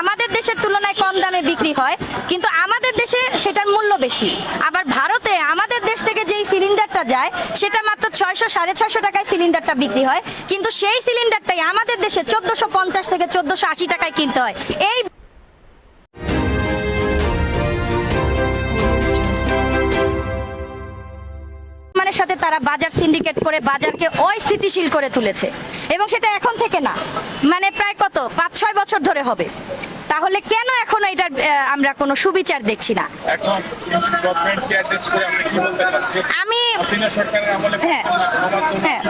আমাদের দেশের তুলনায় কম দামে বিক্রি হয়, কিন্তু আমাদের দেশে সেটার মূল্য বেশি। আবার ভারতে আমাদের দেশ থেকে যেই সিলিন্ডারটা যায়, সেটা মাত্র ছয়শো, সাড়ে ছয়শো টাকায় সিলিন্ডারটা বিক্রি হয়, কিন্তু সেই সিলিন্ডারটাই আমাদের দেশে চোদ্দোশো পঞ্চাশ থেকে চোদ্দশো আশি টাকায় কিনতে হয়। এই তারা বাজার সিন্ডিকেট করে বাজারকে অস্থিতিশীল করে তুলেছে। এবং সেটা এখন থেকে না। মানে প্রায় কত? পাঁচ ছয় বছর ধরে হবে। তাহলে কেন এখনও এটার আমরা কোনো সুবিচার দেখছি না? আমি হ্যাঁ। হ্যাঁ।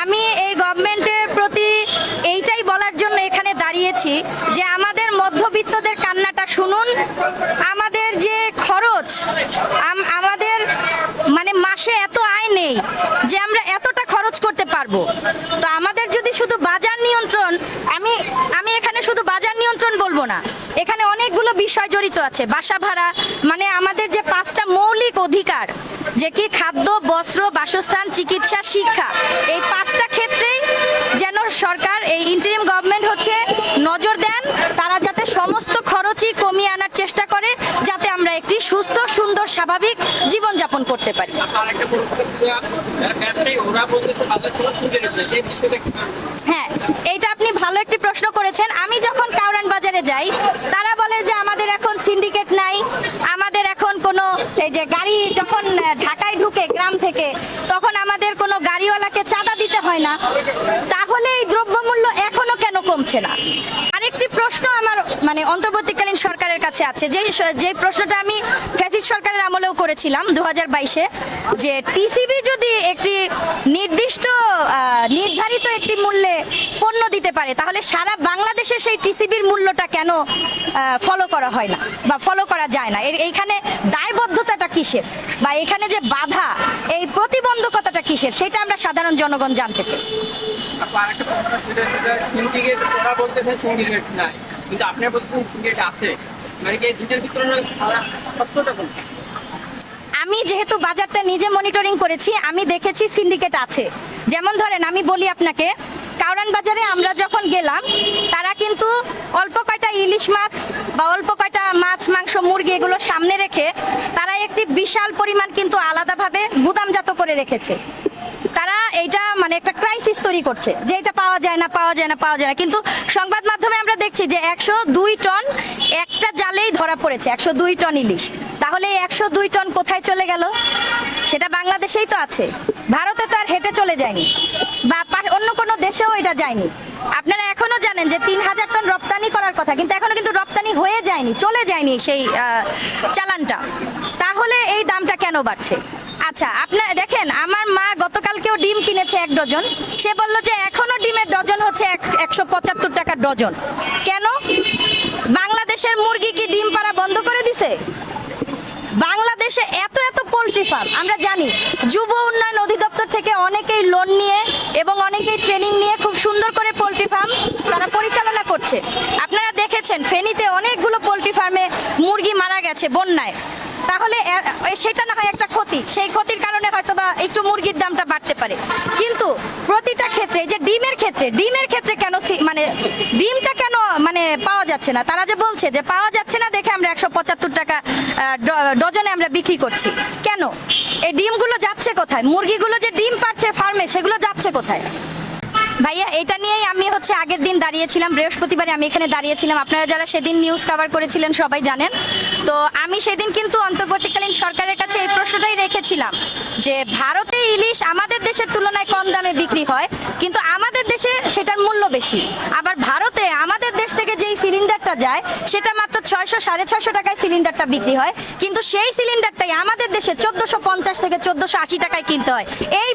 আমি এই গভর্নমেন্টের প্রতি এইটাই বলার জন্য এখানে দাঁড়িয়েছি যে আমাদের মধ্যবিত্তদের কান্নাটা শুনুন আমাদের যে খরচ আম- আমাদের মানে মাসে এত আয় নেই যে আমরা এতটা খরচ করতে পারব। তো আমাদের যদি শুধু বাজার নিয়ন্ত্রণ, আমি আমি এখানে শুধু বাজার নিয়ন্ত্রণ বলব না, এখানে অনেকগুলো বিষয় জড়িত আছে। বাসা ভাড়া মানে আমাদের যে পাঁচটা মৌলিক অধিকার, যে কি খাদ্য, বস্ত্র, বাসস্থান, চিকিৎসা, শিক্ষা, এই পাঁচটা ক্ষেত্রেই যেন সরকার এই ইন্টারিম গভর্নমেন্ট হচ্ছে নজর দেন তারা যাতে সমস্ত খরচই কমিয়ে আনার চেষ্টা করে যাতে আমরা একটি সুস্থ সুন্দর স্বাভাবিক জীবনযাপন করতে পারি? হ্যাঁ এইটা আপনি ভালো একটি প্রশ্ন করেছেন। আমি যখন কাউরান বাজারে যাই, তারা বলে যে আমাদের এখন সিন্ডিকেট নাই, আমাদের এখন কোনো এই যে গাড়ি যখন ঢাকায় ঢুকে গ্রাম থেকে, তখন আমাদের কোনো গাড়িওয়ালাকে চাঁদা দিতে হয় না। তাহলে এই দ্রব্যমূল্য এখনও কেন কমছে না? আরেকটি প্রশ্ন আমার মানে অন্তর্বর্তীকালীন কাছে আছে। যে যে প্রশ্নটা আমি ফ্যাসিস্ট সরকারের আমলেও করেছিলাম দু হাজার বাইশে, যে টিসিবি যদি একটি নির্দিষ্ট নির্ধারিত একটি মূল্যে পণ্য দিতে পারে, তাহলে সারা বাংলাদেশে সেই টিসিবির মূল্যটা কেন ফলো করা হয় না বা ফলো করা যায় না? এইখানে দায়বদ্ধতাটা কিসের? বা এখানে যে বাধা, এই প্রতিবন্ধকতাটা কিসের? সেটা আমরা সাধারণ জনগণ জানতে চাই। কিন্তু আপনি বলছেন syndicate আছে। মানে? আমি যেহেতু বাজারটা নিজে মনিটরিং করেছি, আমি দেখেছি সিন্ডিকেট আছে যেমন ধরেন, আমি বলি আপনাকে কাউরান বাজারে আমরা যখন গেলাম, তারা কিন্তু অল্প কয়টা ইলিশ মাছ বা অল্প কয়টা মাছ, মাংস, মুরগি এগুলো সামনে রেখে তারা একটি বিশাল পরিমাণ কিন্তু আলাদাভাবে গুদামজাত করে রেখেছে এইটা মানে একটা ক্রাইসিস তৈরি করছে, যে এটা পাওয়া যায় না, পাওয়া যায় না, পাওয়া যায় না। কিন্তু সংবাদ মাধ্যমে আমরা দেখছি যে একশো দুই টন একটা জালেই ধরা পড়েছে, একশো দুই টন ইলিশ। তাহলে একশো দুই টন কোথায় চলে গেল? সেটা বাংলাদেশেই তো আছে। ভারতে তো আর হেঁটে চলে যায়নি। বা অন্য কোনো দেশেও এটা যায়নি। আপনারা এখনও জানেন যে তিন হাজার টন রপ্তানি করার কথা, কিন্তু এখনও কিন্তু রপ্তানি হয়ে যায়নি, চলে যায়নি সেই চালানটা। তাহলে এই দামটা কেন বাড়ছে? আচ্ছা আপনার দেখেন, আমার মা গতকালকেও ডিম কিনেছে এক ডজন। সে বলল যে এখনও ডিমের ডজন হচ্ছে এক- একশো পঁচাত্তর টাকা ডজন। কেন? বাংলাদেশের মুরগি কি ডিম পাড়া বন্ধ করে দিছে? বাংলাদেশে এত এত পোলট্রি ফার্ম, আমরা জানি, যুব উন্নয়ন অধিদপ্তর থেকে অনেকেই লোন নিয়ে এবং অনেকেই ট্রেনিং নিয়ে খুব সুন্দর করে পোলট্রি ফার্ম তারা পরিচালনা করছে। দেখেছেন, ফেনীতে অনেকগুলো পোলট্রি ফার্মে মুরগি মারা গেছে বন্যায়। তাহলে সেটা না হয় একটা ক্ষতি। সেই ক্ষতির কারণে হয়তো বা একটু মুরগির দামটা বাড়তে পারে। কিন্তু প্রতিটা ক্ষেত্রে যে ডিমের ক্ষেত্রে ডিমের ক্ষেত্রে কেন মানে ডিমটা কেন মানে পাওয়া যাচ্ছে না? তারা যে বলছে যে পাওয়া যাচ্ছে না দেখে আমরা একশো পঁচাত্তর টাকা ডজনে আমরা বিক্রি করছি। কেন? এই ডিমগুলো যাচ্ছে কোথায়? মুরগিগুলো যে ডিম পাচ্ছে ফার্মে সেগুলো যাচ্ছে কোথায়? ভাইয়া, এটা নিয়েই আমি হচ্ছে আগের দিন দাঁড়িয়েছিলাম, বৃহস্পতিবারে আমি এখানে দাঁড়িয়েছিলাম। আপনারা যারা সেদিন নিউজ কভার করেছিলেন সবাই জানেন। তো আমি সেদিন কিন্তু অন্তর্বর্তীকালীন সরকারের কাছে এই প্রশ্নটাই রেখেছিলাম যে ভারতে ইলিশ আমাদের দেশের তুলনায় কম দামে বিক্রি হয়, কিন্তু আমাদের দেশে সেটার মূল্য বেশি। আবার ভারতে আমাদের দেশ থেকে যেই সিলিন্ডারটা যায়, সেটা মাত্র ছয়শো, সাড়ে ছয়শো টাকায় সিলিন্ডারটা বিক্রি হয়। কিন্তু সেই সিলিন্ডারটাই আমাদের দেশে চোদ্দোশো পঞ্চাশ থেকে চোদ্দোশো আশি টাকায় কিনতে হয়। এই